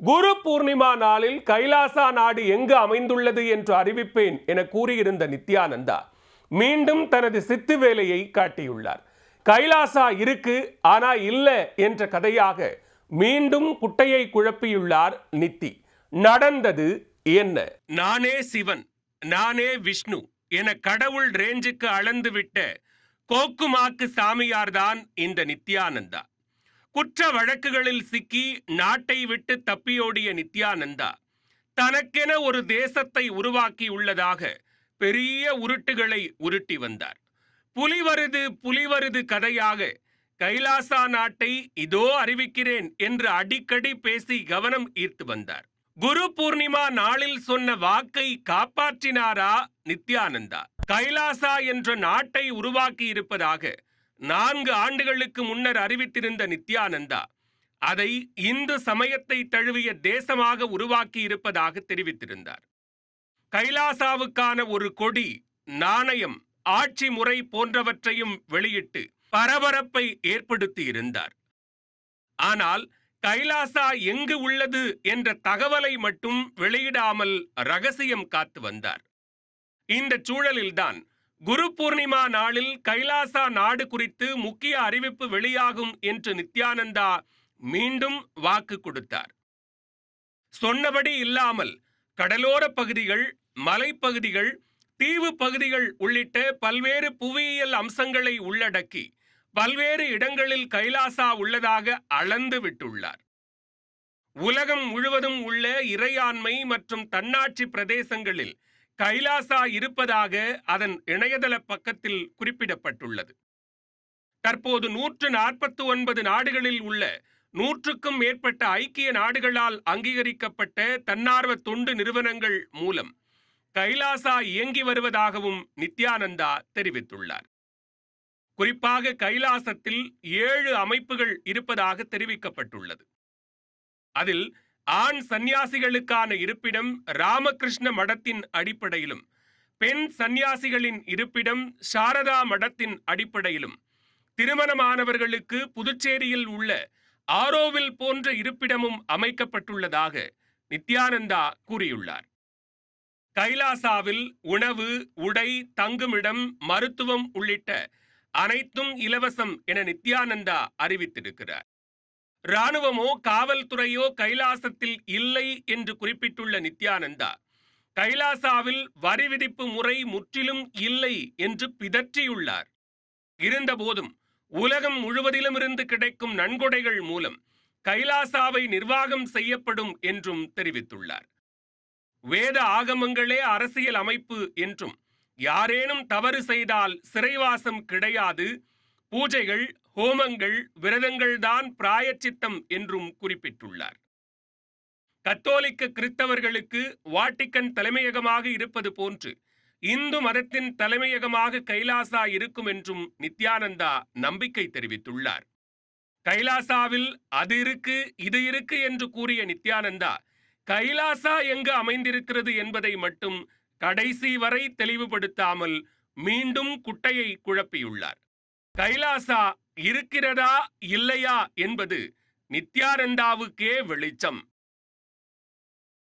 குரு பூர்ணிமா நாளில் கைலாசா நாடு எங்கு அமைந்துள்ளது என்று அறிவிப்பேன் என கூறியிருந்த நித்யானந்தா மீண்டும் தனது சித்து வேலையை காட்டியுள்ளார். கைலாசா இருக்கு ஆனா இல்ல என்ற கதையாக மீண்டும் குட்டையை குழப்பியுள்ளார் நித்தி. நடந்தது என்ன? நானே சிவன் நானே விஷ்ணு என கடவுள் ரேஞ்சுக்கு அளந்துவிட்ட கோக்குமாக்கு சாமியார்தான் இந்த நித்யானந்தா. குற்ற வழக்குகளில் சிக்கி நாட்டை விட்டு தப்பியோடிய நித்யானந்தா தனக்கென ஒரு தேசத்தை உருவாக்கியுள்ளதாக பெரிய உருட்டுகளை உருட்டி வந்தார். புலி வருது புலி வருது கதையாக கைலாசா நாட்டை இதோ அறிவிக்கிறேன் என்று அடிக்கடி பேசி கவனம் ஈர்த்து வந்தார். குரு பூர்ணிமா நாளில் சொன்ன வாக்கை காப்பாற்றினாரா நித்யானந்தா? கைலாசா என்ற நாட்டை உருவாக்கி இருப்பதாக நான்கு ஆண்டுகளுக்கு முன்னர் அறிவித்திருந்த நித்யானந்தா அதை இந்து சமயத்தை தழுவிய தேசமாக உருவாக்கி இருப்பதாக தெரிவித்திருந்தார். கைலாசாவுக்கான ஒரு கொடி நாணயம் ஆட்சி முறை போன்றவற்றையும் வெளியிட்டு பரபரப்பை ஏற்படுத்தி இருந்தார் ஆனால் கைலாசா எங்கு உள்ளது என்ற தகவலை மட்டும் வெளியிடாமல் ரகசியம் காத்து வந்தார். இந்த சூழலில்தான் குரு பூர்ணிமா நாளில் கைலாசா நாடு குறித்து முக்கிய அறிவிப்பு வெளியாகும் என்று நித்யானந்தா மீண்டும் வாக்கு கொடுத்தார். சொன்னபடி இல்லாமல் கடலோர பகுதிகள் மலைப்பகுதிகள் தீவு பகுதிகள் உள்ளிட்ட பல்வேறு புவியியல் அம்சங்களை உள்ளடக்கி பல்வேறு இடங்களில் கைலாசா உள்ளதாக அளந்து விட்டுள்ளார். உலகம் முழுவதும் உள்ள இறையாண்மை மற்றும் தன்னாட்சி பிரதேசங்களில் கைலாசா இருப்பதாக அதன் இணையதள பக்கத்தில் குறிப்பிடப்பட்டுள்ளது. தற்போது நூற்று நாற்பத்தி ஒன்பது நாடுகளில் உள்ள நூற்றுக்கும் மேற்பட்ட ஐக்கிய நாடுகளால் அங்கீகரிக்கப்பட்ட தன்னார்வ தொண்டு நிறுவனங்கள் மூலம் கைலாசா இயங்கி வருவதாகவும் நித்யானந்தா தெரிவித்துள்ளார். குறிப்பாக கைலாசத்தில் ஏழு அமைப்புகள் இருப்பதாக தெரிவிக்கப்பட்டுள்ளது. அதில் ஆண் சந்நியாசிகளுக்கான இருப்பிடம் ராமகிருஷ்ண மடத்தின் அடிப்படையிலும் பெண் சந்நியாசிகளின் இருப்பிடம் சாரதா மடத்தின் அடிப்படையிலும். திருமணமானவர்களுக்கு புதுச்சேரியில் உள்ள ஆரோவில் போன்ற இருப்பிடமும் அமைக்கப்பட்டுள்ளதாக நித்யானந்தா கூறியுள்ளார். கைலாசாவில் உணவு உடை தங்குமிடம் மருத்துவம் உள்ளிட்ட அனைத்தும் இலவசம் என நித்யானந்தா அறிவித்திருக்கிறார். ராணுவமோ காவல்துறையோ கைலாசத்தில் இல்லை என்று குறிப்பிட்டுள்ள நித்யானந்தா கைலாசாவில் வரி விதிப்பு முறை முற்றிலும் இல்லை என்று பிதற்றியுள்ளார். இருந்தபோதும் உலகம் முழுவதிலும் இருந்து கிடைக்கும் நன்கொடைகள் மூலம் கைலாசாவை நிர்வாகம் செய்யப்படும் என்றும் தெரிவித்துள்ளார். வேத ஆகமங்களே அரசியல் அமைப்பு என்றும் யாரேனும் தவறு செய்தால் சிறைவாசம் கிடையாது பூஜைகள் ஹோமங்கள் விரதங்கள்தான் பிராயச்சித்தம் என்றும் குறிப்பிட்டுள்ளார். கத்தோலிக்க கிறிஸ்தவர்களுக்கு வாட்டிக்கன் தலைமையகமாக இருப்பது போன்று இந்து மதத்தின் தலைமையகமாக கைலாசா இருக்கும் என்றும் நித்யானந்தா நம்பிக்கை தெரிவித்துள்ளார். கைலாசாவில் அது இருக்கு இது இருக்கு என்று கூறிய நித்யானந்தா கைலாசா எங்கு அமைந்திருக்கிறது என்பதை மட்டும் கடைசி வரை தெளிவுபடுத்தாமல் மீண்டும் குட்டையை குழப்பியுள்ளார். கைலாசா இருக்கிறதா இல்லையா என்பது நித்யானந்தாவுக்கே வெளிச்சம்.